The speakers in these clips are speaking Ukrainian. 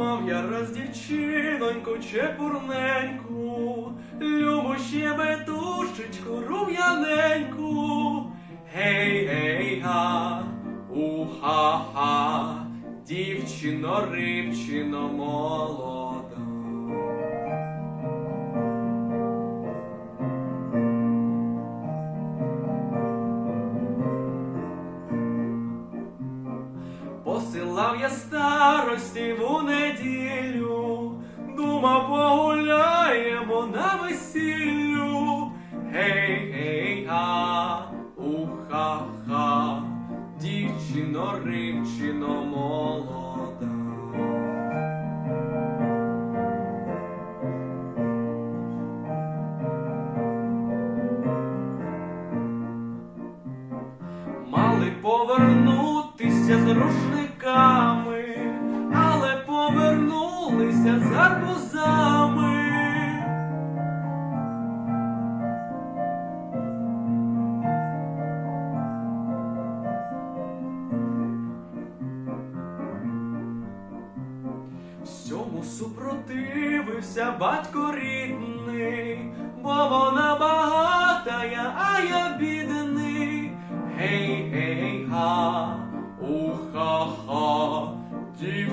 Знайшов я раз дівчиноньку чепурненьку, любу щебетушечку рум'яненьку. Гей, гей, га, уха-ха, дівчино, рибчино молода. Посилав я старості у неділю, думав, погуляємо на весіллю. Гей, гей, га, уха-ха, дівчино, рибчино молода. Мали повернутися з рушниками, але повернулися з арбузами. Всьому супротивився батько рідний,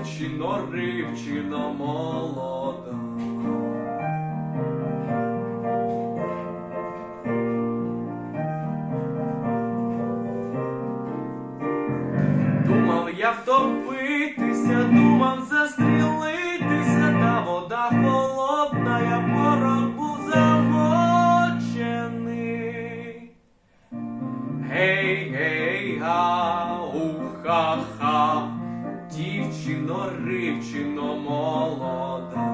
дівчино, рибчино молода. Думав я втопитися, думав застрілитися, та вода холодна, я порох був замочений. Гей, гей, га, уха-ха, дівчино, рибчино молода.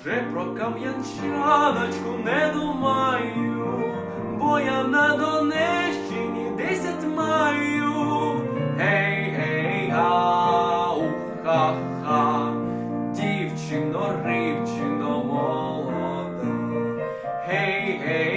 Вже про кам'янчаночку не думаю, бо я на Донеччині десять маю. Гей, гей, га, уха-ха, дівчино, рибчино молода. Гей, гей,